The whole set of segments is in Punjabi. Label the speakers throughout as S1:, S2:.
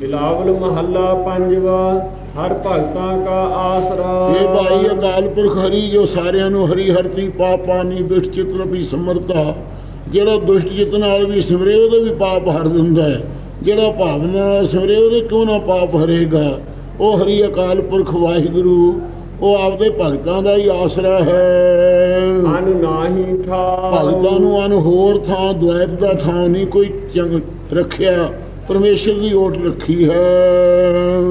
S1: ਬਿਲਾਵਲ ਮਹੱਲਾ ਪੰਜਵਾ ਹਰ ਭਗਤਾਂ ਕਾ ਆਸਰਾ।
S2: ਇਹ ਭਾਈ ਅਕਾਲ ਪੁਰਖ ਹਰੀ ਜੋ ਸਾਰਿਆਂ ਨੂੰ ਹਰੀ ਹਰਤੀ ਪਾਪ ਪਾਣੀ ਦੁਸ਼ਟ ਚਿਤ ਰੂਪੀ ਸਮਰਤਾ ਜਿਹੜਾ ਦੁਸ਼ਟ ਚਿਤ ਨਾਲ ਵੀ ਸਿਮਰੇ ਉਹਦੇ ਵੀ ਪਾਪ ਹਰ ਦਿੰਦਾ ਹੈ। ਜਿਹੜਾ ਭਾਵਨਾ ਨਾਲ ਸਿਮਰੇ ਉਹਦੇ ਕਿਉਂ ਨਾ ਪਾਪ ਹਰੇਗਾ? ਉਹ ਹਰੀ ਅਕਾਲ ਪੁਰਖ ਵਾਹਿਗੁਰੂ ਉਹ ਆਪਦੇ ਭਗਤਾਂ ਦਾ ਹੀ ਆਸਰਾ ਹੈ।
S1: ਅਨ ਨਾਹੀ ਠਾ
S2: ਭਗਤਾਂ ਨੂੰ ਅਨ ਹੋਰ ਥਾਂ ਦੁਆਇਤ ਦਾ ਥਾਂ ਨਹੀਂ ਕੋਈ ਚੰਗ ਰੱਖਿਆ। ਪਰਮੇਸ਼ਰ ਦੀ ਓਟ ਰੱਖੀ ਹੈ।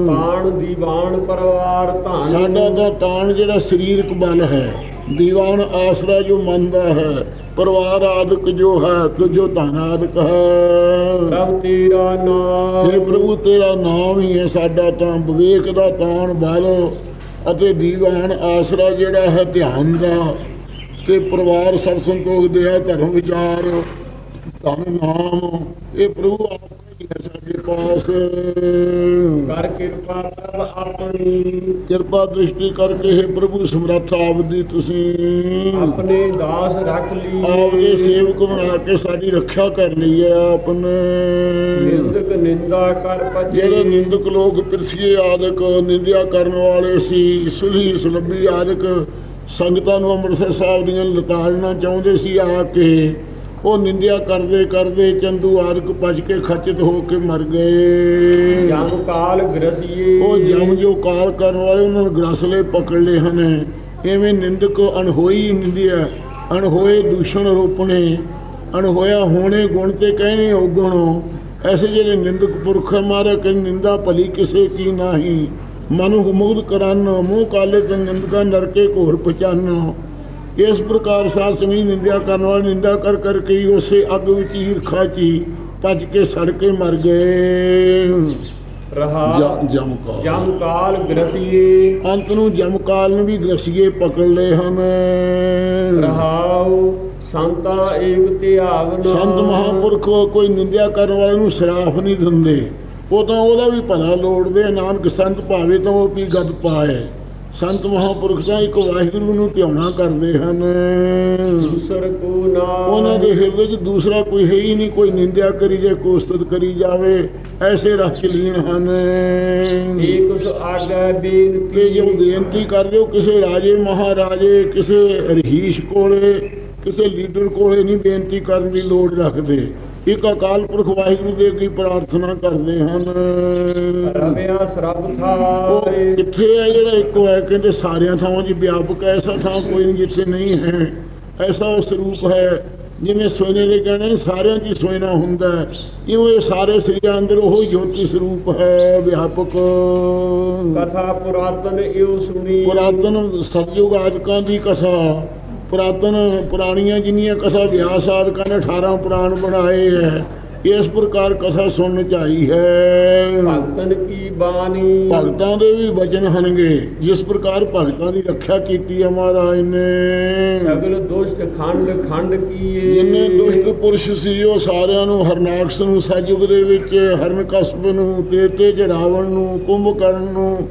S1: ਤਾਣ ਦੀਵਾਨ ਪਰਿਵਾਰ ਧਨ।
S2: ਸਾਡਾ ਤਾਂ ਤਾਣ ਜਿਹੜਾ ਸਰੀਰਕ ਬਲ ਹੈ। ਦੀਵਾਨ ਆਸਰਾ ਜੋ ਮੰਨਦਾ ਹੈ ਪਰਿਵਾਰ ਆਦਿਕ ਜੋ ਹੈ ਤੇ ਜੋ ਧਨ ਆਦਿਕ ਹੈ।
S1: ਪ੍ਰਭ ਤੇਰਾ ਨਾਮ।
S2: हे ਪ੍ਰਭੂ ਤੇਰਾ ਨਾਮ ਹੀ ਹੈ ਸਾਡਾ ਤਾਂ ਵਿਵੇਕ ਦਾ ਤਾਣ ਬਲ ਅਤੇ ਦੀਵਾਨ ਆਸਰਾ ਜਿਹੜਾ ਹੈ ਧਿਆਨ ਦਾ। ਤੇ ਪਰਿਵਾਰ ਸਤ ਸੰਤੋਖ ਦੇ ਧਰਮ ਵਿਚਾਰ। ਧਨ ਨਾਮ ਇਹ ਪ੍ਰਭੂ ਆਪ ਸਾਡੇ ਪਾਸ
S1: ਕਰ ਕਿਰਪਾ ਪ੍ਰਭ ਆਪਣੀ
S2: ਕਿਰਪਾ ਦ੍ਰਿਸ਼ਟੀ ਕਰਕੇ ਹੈ ਪ੍ਰਭੂ ਸਮਰੱਥ ਆਪਦੀ ਤੁਸੀਂ।
S1: ਆਪਣੇ ਦਾਸ ਰੱਖ ਲਈ।
S2: ਆਪਦੇ ਸੇਵਕ ਬਣਾ ਕੇ ਸਾਡੀ ਰੱਖਿਆ ਕਰ ਲਈ ਹੈ ਆਪਨੇ
S1: ਨਿੰਦਕ ਨਿੰਦਾ ਕਰ
S2: ਜਿਹੜੇ
S1: ਭਜੇ
S2: ਨਿੰਦਕ ਲੋਕ ਪਿਰਸੀਏ ਆਦਿਕ ਨਿੰਦਿਆ ਕਰਨ ਵਾਲੇ ਸੀ ਸੁਲੀ ਸੁਲੱਭੀ ਆਦਿਕ ਸੰਗਤਾਂ ਨੂੰ ਅੰਮ੍ਰਿਤਸਰ ਸਾਹਿਬ ਦੀਆਂ ਲਤਾੜਨਾ ਚਾਹੁੰਦੇ ਸੀ ਆ ਕੇ ਉਹ ਨਿੰਦਿਆ ਕਰਦੇ ਕਰਦੇ ਚੰਦੂ ਆਦਿਕ ਭੱਜ ਕੇ ਖਚਿਤ ਹੋ ਕੇ ਮਰ ਗਏ।
S1: ਜਮ ਕਾਲ ਗ੍ਰਸੀਏ
S2: ਉਹ ਜਮ ਜੋ ਕਾਲ ਕਰਨ ਵਾਲੇ ਉਹਨਾਂ ਨੂੰ ਗ੍ਰਸਲੇ ਪਕੜ ਲਏ ਹਨ। ਐਵੇਂ ਨਿੰਦਕ ਅਣਹੋਈ ਨਿੰਦਿਆ ਅਣਹੋਏ ਦੂਸ਼ਣ ਰੋਪਣੇ ਅਣਹੋਇਆ ਹੋਣੇ ਗੁਣ ਤੇ ਕਹਿਣੇ ਔਗਣ। ਐਸੇ ਜਿਹੜੇ ਨਿੰਦਕ ਪੁਰਖ ਮਾਰੇ ਕਿ ਨਿੰਦਾ ਭਲੀ ਕਿਸੇ ਕੀ ਨਾਹੀ। ਮਨੁ ਮੁਗਧ ਕਰਨ ਮੂੰਹ ਕਾਲੇ ਤੇ ਨਿੰਦਕਾ ਨਰਕੇ ਘੋਰ ਪਚਾਨ ਇਸ ਪ੍ਰਕਾਰ ਸਾਧ ਸੰਗੀ ਨਿੰਦਿਆ ਕਰਨ ਵਾਲੇ ਨਿੰਦਾ ਕਰ ਕਰਕੇ ਹੀ ਉਸੇ ਅੱਗ ਵਿੱਚ ਈਰਖਾ ਚ ਭੱਜ ਕੇ ਸੜ ਕੇ ਮਰ ਗਏ।
S1: ਰਹਾ
S2: ਜ- ਜਮ ਕਾਲ।
S1: ਜਮ ਕਾਲ ਗ੍ਰਸੀਏ।
S2: ਅੰਤ ਨੂੰ ਜਮਕਾਲ ਨੂੰ ਵੀ ਗ੍ਰਸੀਏ ਪਕੜ ਲਏ ਹਨ।
S1: ਰਹਾਉ ਸੰਤਾ ਏਕ ਧਿਆਵਨ
S2: ਸੰਤ ਮਹਾਪੁਰਖ ਕੋਈ ਨਿੰਦਿਆ ਕਰਨ ਵਾਲੇ ਨੂੰ ਸਰਾਫ ਨਹੀਂ ਦਿੰਦੇ। ਉਹ ਤਾਂ ਉਹਦਾ ਵੀ ਭਲਾ ਲੋੜਦੇ ਨਾਨਕ ਸੰਤ ਭਾਵੇ ਤਾਂ ਉਹ ਵੀ ਗਦ ਪਾਏ। ਸੰਤ ਮਹਾਪੁਰਖ ਤਾਂ ਇੱਕ ਵਾਹਿਗੁਰੂ ਨੂੰ ਧਿਆਉਣਾ ਕਰਦੇ ਹਨ।
S1: ਦੂਸਰ ਕੋ ਨਾ।
S2: ਉਹਨਾਂ ਦੇ ਹਿਰਦੇ 'ਚ ਦੂਸਰਾ ਕੋਈ ਹੈ ਹੀ ਨਹੀਂ ਕੋਈ ਨਿੰਦਿਆ ਕਰੀ ਜੇ ਕੋਸਤਤ ਕਰੀ ਜਾਵੇ ਐਸੇ ਰਸ ਲੀਨ ਹਨ।
S1: ਉਸ ਆਗੇ ਬੇਨਤੀ
S2: ਕਿ ਜੋ ਬੇਨਤੀ ਕਰਦੇ ਹੋ ਕਿਸੇ ਰਾਜੇ ਮਹਾਰਾਜੇ ਕਿਸੇ ਰਹੀਸ਼ ਕੋਲੇ ਕਿਸੇ ਲੀਡਰ ਕੋਲੇ ਨਹੀਂ ਬੇਨਤੀ ਕਰਨ ਦੀ ਲੋੜ ਰੱਖਦੇ। ਇੱਕ ਅਕਾਲ ਪੁਰਖ ਵਾਹਿਗੁਰੂ ਦੇ ਅੱਗੇ ਪ੍ਰਾਰਥਨਾ ਕਰਦੇ ਹਨ।
S1: ਰਵਿਆ ਸਰਬ ਥਾਰੇ
S2: ਕਿੱਥੇ ਹੈ ਜਿਹੜਾ ਇੱਕੋ ਹੈ? ਕਹਿੰਦੇ ਸਾਰਿਆਂ ਥਾਵਾਂ 'ਚ ਵਿਆਪਕ ਐਸਾ ਥਾਂ ਕੋਈ ਨਹੀਂ ਜਿੱਥੇ ਨਹੀਂ ਹੈ। ਐਸਾ ਉਹ ਸਰੂਪ ਹੈ ਜਿਵੇਂ ਸੋਨੇ ਦੇ ਨੇ ਸਾਰਿਆਂ 'ਚ ਹੀ ਸੋਇਨਾ ਹੁੰਦਾ ਹੈ। ਇਉਂ ਇਹ ਸਾਰੇ ਸਰੀਰਾਂ ਅੰਦਰ ਉਹ ਜੋਤੀ ਸਰੂਪ ਹੈ ਵਿਆਪਕ।
S1: ਕਥਾ ਪੁਰਾਤਨ ਇਉ ਸੁਣੀ।
S2: ਪੁਰਾਤਨ ਸਤਯੁਗ ਆਦਿਕਾਂ ਦੀ ਕਥਾ। ਪੁਰਾਤਨ ਪੁਰਾਣੀਆਂ ਜਿੰਨੀਆਂ ਕਥਾ ਵਿਆਸ ਆਦਿਕਾਂ ਨੇ 18 ਪੁਰਾਣ ਬਣਾਏ ਹੈ ਇਸ ਪ੍ਰਕਾਰ ਕਥਾ ਸੁਣਨ ਚਾਹੀ ਹੈ।
S1: ਭਗਤਨ ਕੀ ਬਾਣੀ?
S2: ਭਗਤਾਂ ਦੇ ਵੀ ਵਚਨ ਹਨਗੇ ਜਿਸ ਪ੍ਰਕਾਰ ਭਗਤਾਂ ਦੀ ਰੱਖਿਆ ਕੀਤੀ ਹੈ ਮਹਾਰਾਜ ਨੇ।
S1: ਸਗਲ ਦੁਸ਼ਟ ਖੰਡ ਖੰਡ ਕੀਏ?
S2: ਜਿੰਨੇ ਦੁਸ਼ਟ ਪੁਰਸ਼ ਸੀ ਉਹ ਸਾਰਿਆਂ ਨੂੰ ਹਰਨਾਕਸ਼ ਨੂੰ ਸਤਯੁਗ ਦੇ ਵਿੱਚ ਹਰਨਕਸਬ ਨੂੰ ਤੇਤੇ ਚ ਰਾਵਣ ਨੂੰ ਕੁੰਭਕਰਨ ਨੂੰ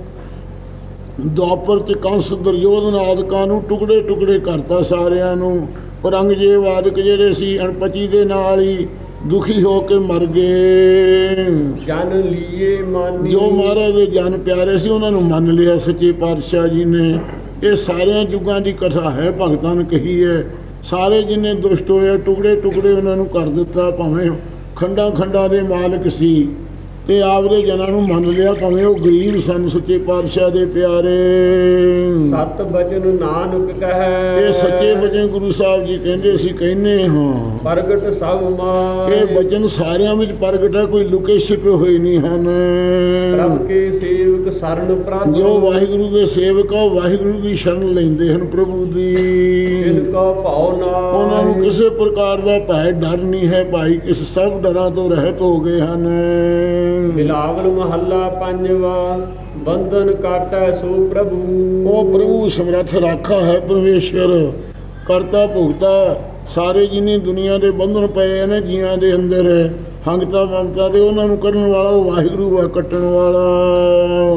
S2: ਦੁਆਪਰ ਚ ਕੰਸ ਦੁਰਯੋਧਨ ਆਦਿਕਾਂ ਨੂੰ ਟੁਕੜੇ ਟੁਕੜੇ ਕਰਤਾ ਸਾਰਿਆਂ ਨੂੰ। ਔਰੰਗਜ਼ੇਬ ਆਦਿਕ ਜਿਹੜੇ ਸੀ ਅਣਪਚੀ ਦੇ ਨਾਲ ਹੀ ਦੁਖੀ ਹੋ ਕੇ ਮਰ ਗਏ।
S1: ਜਨ ਲੀਏ ਮਾਨੀ
S2: ਜੋ ਮਹਾਰਾਜ ਦੇ ਜਨ ਪਿਆਰੇ ਸੀ ਉਹਨਾਂ ਨੂੰ ਮੰਨ ਲਿਆ ਸੱਚੇ ਪਾਤਸ਼ਾਹ ਜੀ ਨੇ। ਇਹ ਸਾਰਿਆਂ ਯੁੱਗਾਂ ਦੀ ਕਥਾ ਹੈ ਭਗਤਾਂ ਨੇ ਕਹੀ ਹੈ। ਸਾਰੇ ਜਿੰਨੇ ਦੁਸ਼ਟ ਹੋਏ ਟੁਕੜੇ ਟੁਕੜੇ ਉਹਨਾਂ ਨੂੰ ਕਰ ਦਿੱਤਾ ਭਾਵੇਂ ਖੰਡਾਂ ਖੰਡਾਂ ਦੇ ਮਾਲਕ ਸੀ। ਤੇ ਆਪਦੇ ਜਨਾਂ ਨੂੰ ਮੰਨ ਲਿਆ ਭਾਵੇਂ ਉਹ ਗਰੀਬ ਸਨ ਸੱਚੇ ਪਾਤਸ਼ਾਹ ਦੇ ਪਿਆਰੇ।
S1: ਸਤ ਬਚਨ ਨਾਨਕ ਕਹੈ।
S2: ਇਹ ਸੱਚੇ ਬਚਨ ਗੁਰੂ ਸਾਹਿਬ ਜੀ ਕਹਿੰਦੇ ਸੀ ਕਹਿੰਨੇ ਹਾਂ
S1: ਪ੍ਰਗਟ ਸਭ ਮਾਰੇ
S2: ਇਹ ਬਚਨ ਸਾਰਿਆਂ ਵਿੱਚ ਪ੍ਰਗਟ ਹੈ ਕੋਈ ਲੁਕੇ ਛਿਪੇ ਹੋਏ ਨਹੀਂ ਹਨ।
S1: ਪ੍ਰਭ ਕੇ ਸੇਵਕ ਸਰਨ ਪ੍ਰਭ।
S2: ਜੋ ਵਾਹਿਗੁਰੂ ਦੇ ਸੇਵਕ ਉਹ ਵਾਹਿਗੁਰੂ ਦੀ ਸ਼ਰਨ ਲੈਂਦੇ ਹਨ ਪ੍ਰਭੂ ਦੀ।
S1: ਜਿਨ ਕੋ ਭਾਉ ਨਾ
S2: ਉਹਨਾਂ ਨੂੰ ਕਿਸੇ ਪ੍ਰਕਾਰ ਦਾ ਭੈ ਡਰ ਨਹੀਂ ਹੈ ਭਾਈ ਇਸ ਸਭ ਡਰਾਂ ਤੋਂ ਰਹਿਤ ਹੋ ਗਏ ਹਨ।
S1: ਬਿਲਾਵਲ ਮਹੱਲਾ ਪੰਜਵਾ ਬੰਧਨ ਕਾਟੈ ਸੋ ਪ੍ਰਭੂ।
S2: ਉਹ ਪ੍ਰਭੂ ਸਮਰੱਥ ਰਾਖਾ ਹੈ ਪਰਮੇਸ਼ਰ ਕਰਤਾ ਭੁਗਤਾ ਸਾਰੇ ਜਿਨੇ ਦੁਨੀਆ ਦੇ ਬੰਧਨ ਪਏ ਨੇ ਜੀਆਂ ਦੇ ਅੰਦਰ ਹੰਗਤਾ ਮਮਤਾ ਦੇ ਉਹਨਾਂ ਨੂੰ ਕਰਨ ਵਾਲਾ ਉਹ ਵਾਹਿਗੁਰੂ ਹੈ ਕੱਟਣ ਵਾਲਾ।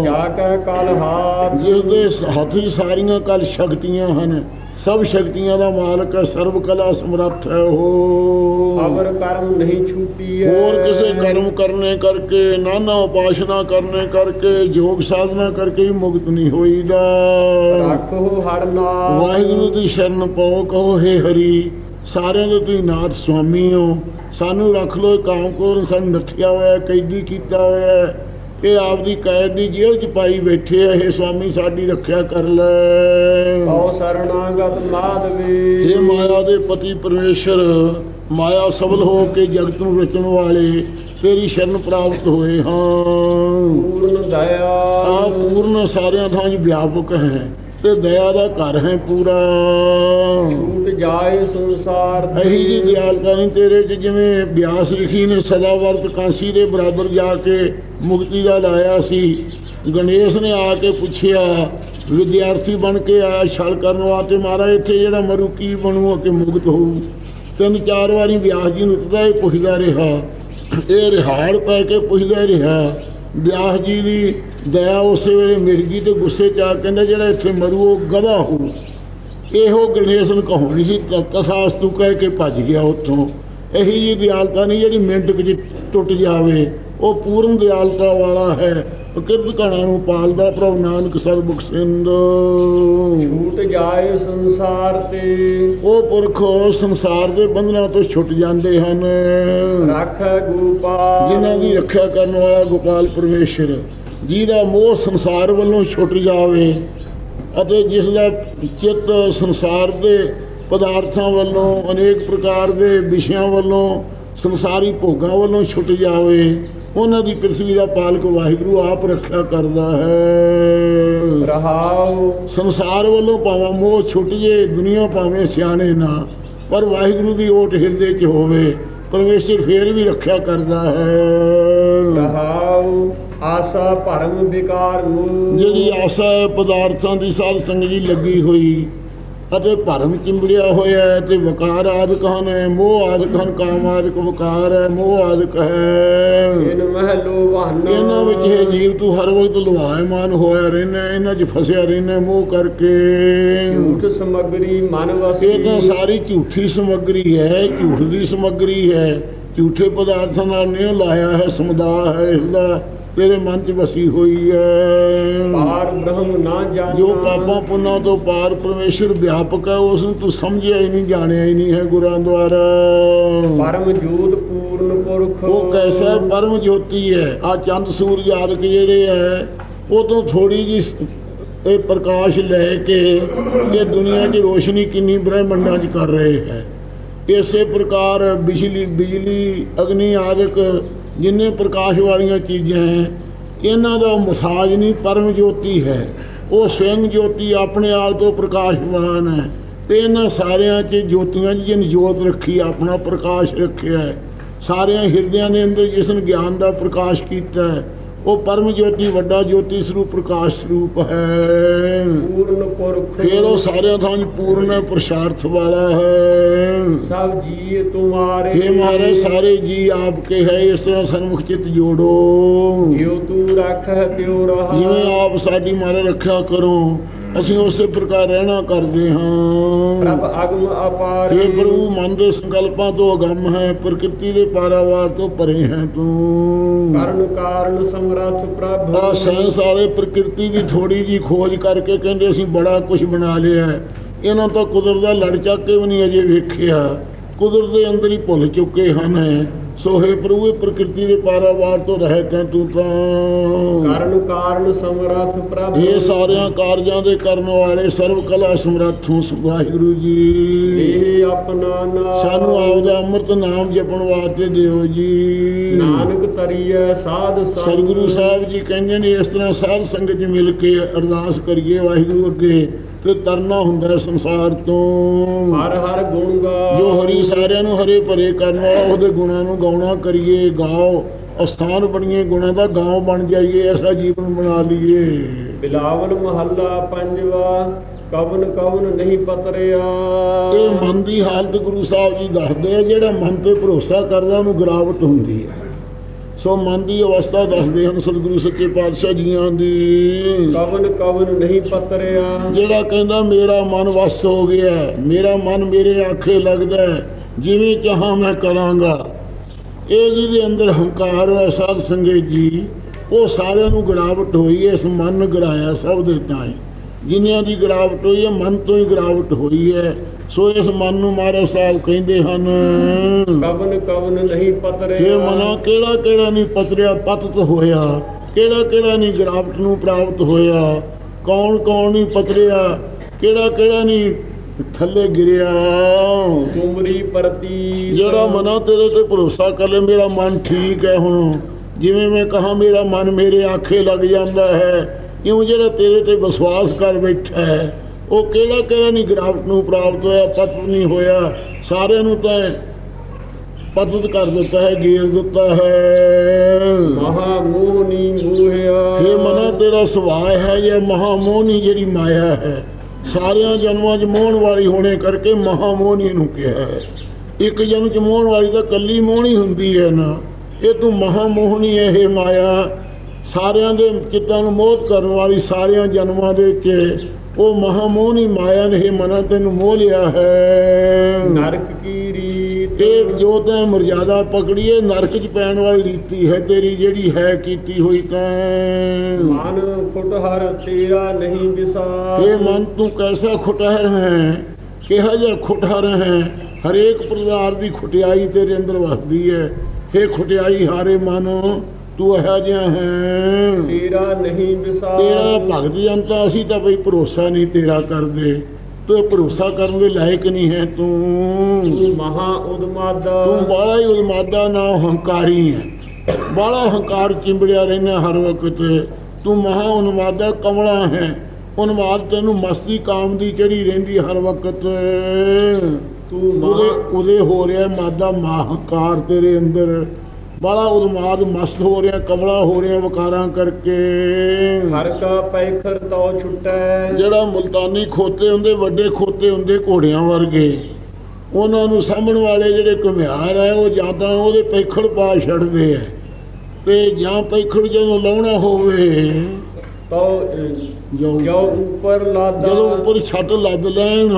S1: ਜਾ ਕੈ ਕਲ ਹਾਥ।
S2: ਜਿਸ ਦੇ ਹੱਥ 'ਚ ਸਾਰੀਆਂ ਕਲ ਸ਼ਕਤੀਆਂ ਹਨ ਸਭ ਸ਼ਕਤੀਆਂ ਦਾ ਮਾਲਕ ਹੈ ਸਰਬ ਕਲਾ ਸਮਰੱਥ ਹੈ ਉਹ।
S1: ਅਵਰ ਕਰਮ ਨਹੀਂ ਛੂਟੀ ਹੈ।
S2: ਹੋਰ ਕਿਸੇ ਕਰਮ ਕਰਨੇ ਕਰਕੇ ਨਾਨਾ ਉਪਾਸ਼ਨਾ ਕਰਨੇ ਕਰਕੇ ਯੋਗ ਸਾਧਨਾ ਕਰਕੇ ਵੀ ਮੁਕਤ ਨਹੀਂ ਹੋਈਦਾ।
S1: ਰੱਖੋ ਹਰ ਨਾਮ।
S2: ਵਾਹਿਗੁਰੂ ਦੀ ਸ਼ਰਨ ਪਾਓ ਕਹੋ ਹੇ ਹਰੀ ਸਾਰਿਆਂ ਦੇ ਤੁਸੀਂ ਨਾਥ ਸੁਆਮੀ ਹੋ। ਸਾਨੂੰ ਰੱਖ ਲੋ ਕਾਮ ਕੋਲ ਸਾਨੂੰ ਨੱਠਿਆ ਹੋਇਆ ਹੈ, ਕੈਦੀ ਕੀਤਾ ਹੋਇਆ ਹੈ। ਇਹ ਆਪਦੀ ਕੈਦ ਦੀ ਜੇਲ੍ਹ ਚ ਪਾਈ ਬੈਠੇ ਆ ਇਹ ਸੁਆਮੀ ਸਾਡੀ ਰੱਖਿਆ ਕਰ ਲੈ।
S1: ਕਉ ਸਰਣਾਗਤ ਮਾਧਵੇ
S2: ਇਹ ਮਾਇਆ ਦੇ ਪਤੀ ਪਰਮੇਸ਼ਰ ਮਾਇਆ ਸਬਲ ਹੋ ਕੇ ਜਗਤ ਨੂੰ ਰਚਣ ਵਾਲੇ ਤੇਰੀ ਸ਼ਰਨ ਪ੍ਰਾਪਤ ਹੋਏ ਹਾਂ।
S1: ਪੂਰਨ ਦਇਆ।
S2: ਆ ਪੂਰਨ ਸਾਰਿਆਂ ਥਾਂ 'ਚ ਵਿਆਪਕ ਹੈ। ਤੇ ਦਇਆ ਦਾ ਘਰ ਹੈ ਪੂਰਾ।
S1: ਛੂਟ ਜਾਏ ਸੰਸਾਰ।
S2: ਅਹੀ ਜੀ ਦਿਆਲਤਾ ਨਹੀਂ ਤੇਰੇ 'ਚ ਜਿਵੇਂ ਬਿਆਸ ਲਿਖੀ ਨੇ ਸਦਾ ਵਰਤ ਕਾਂਸੀ ਦੇ ਬਰਾਬਰ ਜਾ ਕੇ ਮੁਕਤੀ ਦਾ ਲਾਇਆ ਸੀ। ਗਣੇਸ਼ ਨੇ ਆ ਕੇ ਪੁੱਛਿਆ ਵਿਦਿਆਰਥੀ ਬਣ ਕੇ ਆਇਆ ਛਲ ਕਰਨ ਵਾਸਤੇ ਮਹਾਰਾਜ ਇੱਥੇ ਜਿਹੜਾ ਮਰੂ ਕੀ ਬਣੂ ਕਿ ਮੁਕਤ ਹੋਊ? ਤਿੰਨ ਚਾਰ ਵਾਰੀ ਵਿਆਸ ਜੀ ਨੂੰ ਉੱਠਦਾ ਇਹ ਪੁੱਛਦਾ ਰਿਹਾ ਇਹ ਰਿਹਾੜ ਪੈ ਕੇ ਪੁੱਛਦਾ ਰਿਹਾ ਵਿਆਸ ਜੀ ਦੀ ਦਇਆ ਉਸੇ ਵੇਲੇ ਮਿਲ ਗਈ ਤੇ ਗੁੱਸੇ ਚ ਆ ਕਹਿੰਦਾ ਜਿਹੜਾ ਇੱਥੇ ਮਰੂ ਉਹ ਗਵਾ ਹੋਊ ਇਹੋ ਗਣੇਸ਼ ਨੂੰ ਕਹਾਉਣੀ ਸੀ ਕਥਾਸ ਤੂੰ ਕਹਿ ਕੇ ਭੱਜ ਗਿਆ ਉੱਥੋਂ। ਇਹੀ ਜੀ ਦਿਆਲਤਾ ਨਹੀਂ ਜਿਹੜੀ ਮਿੰਟ ਵਿੱਚ ਟੁੱਟ ਜਾਵੇ। ਉਹ ਪੂਰਨ ਦਿਆਲਤਾ ਵਾਲਾ ਹੈ। ਕਿਰਤ ਕਣਾ ਨੂੰ ਪਾਲਦਾ ਪ੍ਰਭ ਨਾਨਕ ਸਰਬੁਖ ਸਿੰਧ
S1: ਛੂਟ ਜਾਏ ਸੰਸਾਰ ਤੇ।
S2: ਉਹ ਪੁਰਖ ਸੰਸਾਰ ਦੇ ਬੰਧਨਾਂ ਤੋਂ ਛੁੱਟ ਜਾਂਦੇ ਹਨ।
S1: ਰੱਖ ਗੋਪਾਲ
S2: ਜਿਨ੍ਹਾਂ ਦੀ ਰੱਖਿਆ ਕਰਨ ਵਾਲਾ ਗੋਪਾਲ ਪਰਮੇਸ਼ਰ। ਜਿਹਦਾ ਮੋਹ ਸੰਸਾਰ ਵੱਲੋਂ ਛੁੱਟ ਜਾਵੇ ਅਤੇ ਜਿਸ ਦਾ ਚਿੱਤ ਸੰਸਾਰ ਦੇ ਪਦਾਰਥਾਂ ਵੱਲੋਂ ਅਨੇਕ ਪ੍ਰਕਾਰ ਦੇ ਵਿਸ਼ਿਆਂ ਵੱਲੋਂ ਸੰਸਾਰੀ ਭੋਗਾਂ ਵੱਲੋਂ ਛੁੱਟ ਜਾਵੇ ਉਹਨਾਂ ਦੀ ਪ੍ਰਿਥਵੀ ਦਾ ਪਾਲਕ ਵਾਹਿਗੁਰੂ ਆਪ ਰੱਖਿਆ ਕਰਦਾ ਹੈ।
S1: ਰਹਾਉ
S2: ਸੰਸਾਰ ਵੱਲੋਂ ਭਾਵੇਂ ਮੋਹ ਛੁੱਟ ਜੇ ਦੁਨੀਆ ਭਾਵੇਂ ਸਿਆਣੇ ਨਾ ਪਰ ਵਾਹਿਗੁਰੂ ਦੀ ਓਟ ਹਿਰਦੇ 'ਚ ਹੋਵੇ ਪਰਮੇਸ਼ਰ ਫੇਰ ਵੀ ਰੱਖਿਆ ਕਰਦਾ ਹੈ।
S1: ਆਸਾ ਭਰਮ ਵਿਕਾਰ। ਨੂੰ
S2: ਜਿਹੜੀ ਆਸਾ ਹੈ ਪਦਾਰਥਾਂ ਦੀ ਸਾਧ ਸੰਗਤ ਜੀ ਲੱਗੀ ਹੋਈ। ਅਤੇ ਭਰਮ ਚਿੰਬੜਿਆ ਹੋਇਆ ਹੈ ਤੇ ਵਕਾਰ ਆਦਿਕ ਹਨ ਮੋਹ ਆਦਿਕ ਹਨ ਕਾਮ ਆਦਿਕ ਵਕਾਰ ਹੈ ਮੋਹ ਆਦਿਕ ਹੈ।
S1: ਇਨ ਮਹਿਲੋ ਬਹਾਨਾ
S2: ਇਹਨਾਂ ਵਿੱਚ ਇਹ ਜੀਵ ਤੂੰ ਹਰ ਵਕਤ ਲੁਹਾਇਮਾਨ ਹੋਇਆ ਰਹਿਣਾ ਇਹਨਾਂ 'ਚ ਫਸਿਆ ਰਹਿਣਾ ਮੋਹ ਕਰਕੇ।
S1: ਝੂਠ ਸਮਗਰੀ ਮਨ ਵਸੀ
S2: ਇਹ ਤਾਂ ਸਾਰੀ ਝੂਠੀ ਸਮੱਗਰੀ ਹੈ ਝੂਠ ਦੀ ਸਮੱਗਰੀ ਹੈ। ਝੂਠੇ ਪਦਾਰਥਾਂ ਨਾਲ ਨਹੀਂ ਲਾਇਆ ਹੈ ਸਮੁਦਾ ਹੈ ਇਸਦਾ ਤੇਰੇ ਮਨ 'ਚ ਵਸੀ ਹੋਈ ਹੈ
S1: ਪਾਰ ਬ੍ਰਹਮ ਨਾ ਜਾਣਾ
S2: ਜੋ ਪਾਪਾਂ ਪੁੰਨਾਂ ਤੋਂ ਪਾਰ ਪਰਮੇਸ਼ਰ ਵਿਆਪਕ ਹੈ ਉਸ ਨੂੰ ਤੂੰ ਸਮਝਿਆ ਹੀ ਨਹੀਂ ਜਾਣਿਆ ਹੀ ਨਹੀਂ ਹੈ ਗੁਰਾਂ ਦੁਆਰਾ।
S1: ਪਰਮ ਜੋਤ ਪੂਰਨ ਪੁਰਖ।
S2: ਉਹ ਕੈਸਾ ਪਰਮ ਜੋਤੀ ਹੈ ਆ ਚੰਦ ਸੂਰਜ ਆਦਿਕ ਜਿਹੜੇ ਹੈ ਉਹ ਤੋਂ ਥੋੜੀ ਜੀ ਇਹ ਪ੍ਰਕਾਸ਼ ਲੈ ਕੇ ਇਹ ਦੁਨੀਆ 'ਚ ਰੋਸ਼ਨੀ ਕਿੰਨੀ ਬ੍ਰਹਿਮੰਡਾਂ 'ਚ ਕਰ ਰਹੇ ਹੈ। ਇਸੇ ਪ੍ਰਕਾਰ ਬਿਜਲੀ ਬਿਜਲੀ ਅਗਨੀ ਆਦਿਕ ਜਿੰਨੇ ਪ੍ਰਕਾਸ਼ ਵਾਲੀਆਂ ਚੀਜ਼ਾਂ ਹੈ, ਇਹਨਾਂ ਦਾ ਮਸਾਜ ਨਹੀਂ, ਪਰਮ ਜੋਤੀ ਹੈ। ਉਹ ਸਵੈੰ ਜੋਤੀ ਆਪਣੇ ਆਪ ਤੋਂ ਪ੍ਰਕਾਸ਼ਮਾਨ ਹੈ। ਤੇ ਇਹਨਾਂ ਸਾਰਿਆਂ 'ਚ ਜੋਤੀਆਂ 'ਚ ਜਿਨ ਜੋਤ ਰੱਖੀ, ਆਪਣਾ ਪ੍ਰਕਾਸ਼ ਰੱਖਿਆ ਹੈ। ਸਾਰਿਆਂ ਹਿਰਦਿਆਂ ਦੇ ਅੰਦਰ ਜਿਸ ਨੇ ਗਿਆਨ ਦਾ ਪ੍ਰਕਾਸ਼ ਕੀਤਾ ਹੈ ਉਹ ਪਰਮ ਜੋਤੀ ਵੱਡਾ ਜੋਤੀ ਸਰੂਪ ਪ੍ਰਕਾਸ਼ ਸਰੂਪ ਹੈ।
S1: ਪੂਰਨ ਪੁਰਖ
S2: ਫਿਰ ਉਹ ਸਾਰਿਆਂ ਥਾਂ ਪੂਰਨ ਪ੍ਰਸ਼ਾਰਥ ਵਾਲਾ ਹੈ।
S1: ਸਭ ਜੀ ਤੁਮਾਰੇ
S2: हे ਮਹਾਰਾਜ ਸਾਰੇ ਜੀ ਆਪਕੇ ਹੈ ਇਸ ਤਰ੍ਹਾਂ ਸਨਮੁਖ ਚਿਤ ਜੋੜੋ।
S1: ਜਿਉ ਤੂੰ ਰੱਖ ਤਿਉ ਰਹਾ।
S2: ਜਿਵੇਂ ਆਪ ਸਾਡੀ ਮਾਰੇ ਰੱਖਿਆ ਕਰੋ ਅਸੀਂ ਉਸੇ ਪ੍ਰਕਾਰ ਰਹਿਣਾ ਕਰਦੇ
S1: ਪ੍ਰਭ
S2: ਹਾਂ
S1: ਅਗਮ ਅਪਾਰ
S2: ਇਹ ਪ੍ਰਭੂ ਮਨ ਦੇ ਸੰਕਲਪਾਂ ਤੋਂ ਅਗੰਮ ਹੈ ਪ੍ਰਕਿਰਤੀ ਦੇ ਪਾਰਾਵਾਰ ਤੋਂ ਪਰੇ ਹੈ ਤੂੰ।
S1: ਕਰਨ ਕਾਰਨ ਸਮਰੱਥ ਪ੍ਰਭ।
S2: ਆ ਸਾਇੰਸ ਵਾਲੇ ਪ੍ਰਕਿਰਤੀ ਦੀ ਥੋੜੀ ਜੀ ਖੋਜ ਕਰਕੇ ਕਹਿੰਦੇ ਅਸੀਂ ਬੜਾ ਕੁਝ ਬਣਾ ਲਿਆ। ਇਹਨਾਂ ਤਾਂ ਕੁਦਰਤ ਦਾ ਲੜ ਚੱਕ ਕੇ ਵੀ ਨਹੀਂ ਅਜੇ ਵੇਖਿਆ। ਕੁਦਰਤ ਦੇ ਅੰਦਰ ਹੀ ਭੁੱਲ ਚੁੱਕੇ ਹਨ। ਸੋ ਹੈ ਪ੍ਰਭੂ ਇਹ ਪ੍ਰਕਿਰਤੀ ਦੇ ਪਾਰਾਵਾਰ ਤੋਂ ਰਹਿ ਕੇ ਤੂੰ ਤਾਂ।
S1: ਕਰਨ ਕਾਰਨ ਸਮਰੱਥ ਪ੍ਰਭ।
S2: ਇਹ ਸਾਰਿਆਂ ਕਾਰਜਾਂ ਦੇ ਕਰਨ ਵਾਲੇ ਸਰਵ ਕਲਾ ਸਮਰੱਥੋਂ ਵਾਹਿਗੁਰੂ ਜੀ।
S1: ਇਹ ਆਪਣਾ ਨਾਮ।
S2: ਸਾਨੂੰ ਆਪਦਾ ਅੰਮ੍ਰਿਤ ਨਾਮ ਜਪਣ ਵਾਸਤੇ ਦਿਓ ਜੀ।
S1: ਨਾਨਕ ਤਰੀਐ ਸਾਧ
S2: ਸਤਿਗੁਰੂ ਸਾਹਿਬ ਜੀ ਕਹਿੰਦੇ ਨੇ ਇਸ ਤਰ੍ਹਾਂ ਸਾਧ ਸੰਗਤ ਮਿਲ ਕੇ ਅਰਦਾਸ ਕਰੀਏ ਵਾਹਿਗੁਰੂ ਅੱਗੇ। ਤੇ ਤਰਨਾ ਹੁੰਦਾ ਸੰਸਾਰ ਤੋਂ।
S1: ਹਰ ਹਰ ਗੁਣ ਗਾ
S2: ਜੋ ਹਰੀ ਸਾਰਿਆਂ ਨੂੰ ਹਰੇ ਭਰੇ ਕਰਨ ਵਾਲਾ ਉਹਦੇ ਗੁਣਾਂ ਨੂੰ ਗਾਉਣਾ ਕਰੀਏ ਗਾਓ। ਅਸਥਾਨ ਬਣੀਏ ਗੁਣਾਂ ਦਾ ਗਾਉ ਬਣ ਜਾਈਏ ਐਸਾ ਜੀਵਨ ਬਣਾ ਲਈਏ।
S1: ਬਿਲਾਵਲ ਮਹੱਲਾ ਪੰਜਵਾ ਕਵਨ ਕਵਨ ਨਹੀਂ ਪਤਰਿਆ।
S2: ਇਹ ਮਨ ਦੀ ਹਾਲਤ ਗੁਰੂ ਸਾਹਿਬ ਜੀ ਦੱਸਦੇ ਆ ਜਿਹੜਾ ਮਨ ਤੇ ਭਰੋਸਾ ਕਰਦਾ ਉਹਨੂੰ ਗਿਰਾਵਟ ਹੁੰਦੀ ਹੈ। ਸੋ ਮਨ ਦੀ ਅਵਸਥਾ ਦੱਸਦੇ ਹਨ ਸਤਿਗੁਰੂ ਸੱਚੇ ਪਾਤਸ਼ਾਹ ਜੀਆਂ ਦੀ।
S1: ਕਵਨ ਕਵਨ ਨਹੀਂ ਪਤਰਿਆ।
S2: ਜਿਹੜਾ ਕਹਿੰਦਾ ਮੇਰਾ ਮਨ ਵਸ ਹੋ ਗਿਆ ਮੇਰਾ ਮਨ ਮੇਰੇ ਆਖੇ ਲੱਗਦਾ ਜਿਵੇਂ ਚਾਹਾਂ ਮੈਂ ਕਰਾਂਗਾ। ਇਹ ਜਿਹਦੇ ਅੰਦਰ ਹੰਕਾਰ ਹੈ ਸਾਧ ਸੰਗਤ ਜੀ। ਉਹ ਸਾਰਿਆਂ ਨੂੰ ਗਰਾਵਟ ਹੋਈ ਹੈ ਇਸ ਮਨ ਗਰਾਇਆ ਸਭ ਦੇ ਤਾਈ। ਜਿਨ੍ਹਾਂ ਦੀ ਗਰਾਵਟ ਹੋਈ ਹੈ ਮਨ ਤੋਂ ਹੀ ਗਰਾਵਟ ਹੋਈ ਹੈ। ਸੋ ਇਸ ਮਨ ਨੂੰ ਮਹਾਰਾਜ ਸਾਹਿਬ ਕਹਿੰਦੇ ਹਨ।
S1: ਕਵਨ ਕਵਨ ਨਹੀਂ
S2: ਇਹ
S1: ਪਤਰਿਆ
S2: ਮਨਾ ਕਿਹੜਾ ਕਿਹੜਾ ਨਹੀਂ ਪਤਰਿਆ ਪਤਤ ਹੋਇਆ। ਕਿਹੜਾ ਕਿਹੜਾ ਨਹੀਂ ਗਰਾਵਟ ਨੂੰ ਪ੍ਰਾਪਤ ਹੋਇਆ। ਕੌਣ ਕੌਣ ਨਹੀਂ ਪਤਰਿਆ ਕਿਹੜਾ ਕਿਹੜਾ ਨਹੀਂ ਥੱਲੇ ਗਿਰਿਆ।
S1: ਤੁਮਰੀ ਪ੍ਰਤੀ
S2: ਜਿਹੜਾ ਮਨਾ ਤੇਰੇ ਤੇ ਭਰੋਸਾ ਕਰ ਲੈ ਮੇਰਾ ਮਨ ਠੀਕ ਹੈ ਹੁਣ। ਜਿਵੇਂ ਮੈਂ ਕਹਾ ਮੇਰਾ ਮਨ ਮੇਰੇ ਆਖੇ ਲੱਗ ਜਾਂਦਾ ਹੈ। ਇਉਂ ਜਿਹੜਾ ਤੇਰੇ ਤੇ ਵਿਸ਼ਵਾਸ ਕਰ ਬੈਠਾ ਹੈ? ਉਹ ਕਿਹੜਾ ਕਿਹੜਾ ਨਹੀਂ ਗਰਾਵਟ ਨੂੰ ਪ੍ਰਾਪਤ ਹੋਇਆ ਪਤਤ ਨਹੀਂ ਹੋਇਆ ਸਾਰਿਆਂ ਨੂੰ ਤਾਂ ਪਤਤ ਕਰ ਦਿੱਤਾ ਹੈ ਗੇਰ ਦਿੱਤਾ ਹੈ।
S1: ਮਹਾ ਮੋਹਨੀ ਮੂਹਿਆ।
S2: ਇਹ ਮਨਾ ਤੇਰਾ ਸੁਭਾਅ ਹੈ ਇਹ ਮਹਾਮੋਹਨੀ ਜਿਹੜੀ ਮਾਇਆ ਹੈ? ਸਾਰਿਆਂ ਜਨਮਾਂ 'ਚ ਮੋਹਣ ਵਾਲੀ ਹੋਣੇ ਕਰਕੇ ਮਹਾਮੋਹਨੀ ਨੂੰ ਕਿਹਾ ਹੈ। ਇੱਕ ਜਨਮ 'ਚ ਮੋਹਣ ਵਾਲੀ ਤਾਂ ਕੱਲੀ ਮੋਹਣੀ ਹੁੰਦੀ ਹੈ ਨਾ। ਇਹ ਤੂੰ ਮਹਾਮੋਹਨੀ ਹੈ ਇਹ ਮਾਇਆ। ਸਾਰਿਆਂ ਦੇ ਚਿੱਤਾਂ ਨੂੰ ਮੋਹ ਕਰਨ ਵਾਲੀ ਸਾਰਿਆਂ ਜਨਮਾਂ ਦੇ ਵਿੱਚ ਉਹ ਮਹਾਮੋਹਨੀ ਮਾਇਆ ਨੇ ਮਨਾ ਤੈਨੂੰ ਮੋਹ ਲਿਆ ਹੈ।
S1: ਨਰਕ ਕੀ ਰੀਤ?
S2: ਇਹ ਜੋ ਤੈਂ ਮਰਜ਼ਾਦਾ ਪਕੜੀਏ ਨਰਕ 'ਚ ਪੈਣ ਵਾਲੀ ਰੀਤੀ ਹੈ ਤੇਰੀ ਜਿਹੜੀ ਹੈ ਕੀਤੀ ਹੋਈ ਤੈਂ।
S1: ਮਨ ਫੁਟ ਹਰ ਤੇਰਾ ਨਹੀਂ ਵਿਸਾਰ।
S2: ਇਹ ਮਨ ਤੂੰ ਕੈਸਾ ਖੁਟਹਿਰ ਹੈ? ਕਿਹਾ ਜਿਹਾ ਖੁਟਹਿਰ ਹੈ? ਹਰੇਕ ਪ੍ਰਕਾਰ ਦੀ ਖੁਟਿਆਈ ਤੇਰੇ ਅੰਦਰ ਵਸਦੀ ਹੈ। ਇਹ ਖੁਟਿਆਈ ਹਾਰੇ ਮਨ ਤੂੰ ਇਹੋ ਜਿਹਾ ਹੈ।
S1: ਤੇਰਾ ਨਹੀਂ ਵਿਸਾਰ।
S2: ਤੇਰਾ ਭਗਤ ਜਨਤਾ ਅਸੀਂ ਤਾਂ ਬਈ ਭਰੋਸਾ ਨਹੀਂ ਤੇਰਾ ਕਰਦੇ। ਤੂੰ ਭਰੋਸਾ ਕਰਨ ਦੇ ਲਾਇਕ ਨਹੀਂ ਹੈ ਤੂੰ।
S1: ਮਹਾ ਉਦਮਾਦਾ।
S2: ਤੂੰ ਬਾਲਾ ਹੀ ਉਲਮਾਦਾ ਨਾ ਹੰਕਾਰੀ ਹੈ। ਬਾਲਾ ਹੰਕਾਰ ਚਿੰਬੜਿਆ ਰਹਿਣਾ ਹਰ ਵਕਤ। ਤੂੰ ਮਹਾ ਉਨਮਾਦਾ ਕਮਲਾ ਹੈ। ਉਨਮਾਦ ਤੈਨੂੰ ਮਸਤੀ ਕਾਮ ਦੀ ਚੜੀ ਰਹਿੰਦੀ ਹਰ ਵਕਤ।
S1: ਤੂੰ
S2: ਉਹਦੇ ਉਹਦੇ ਹੋ ਰਿਹਾ ਮਾਦਾ ਮਾਹਕਾਰ ਤੇਰੇ ਅੰਦਰ। ਬਾਲਾ ਉਨਮਾਦ ਮਸਤ ਹੋ ਰਿਹਾ ਕਮਲਾ ਹੋ ਰਿਹਾ ਵਕਾਰਾਂ ਕਰਕੇ।
S1: ਹਰ ਕਾ ਪੈਖਰ ਤੋ ਛੁਟੈ।
S2: ਜਿਹੜਾ ਮੁਲਤਾਨੀ ਖੋਤੇ ਹੁੰਦੇ ਵੱਡੇ ਖੋਤੇ ਹੁੰਦੇ ਘੋੜਿਆਂ ਵਰਗੇ ਉਹਨਾਂ ਨੂੰ ਸਾਂਭਣ ਵਾਲੇ ਜਿਹੜੇ ਘੁਮਿਆਰ ਹੈ ਉਹ ਜਾਂ ਤਾਂ ਉਹਦੇ ਪੈਖੜ ਪਾ ਛੱਡਦੇ ਆ। ਤੇ ਜਾਂ ਪੈਖੜ ਜਦੋਂ ਲਾਉਣਾ ਹੋਵੇ
S1: ਤੋ
S2: ਜੋ
S1: ਉੱਪਰ ਲਾਦਾ
S2: ਜਦੋਂ ਉੱਪਰ ਛੱਟ ਲੱਦ ਲੈਣ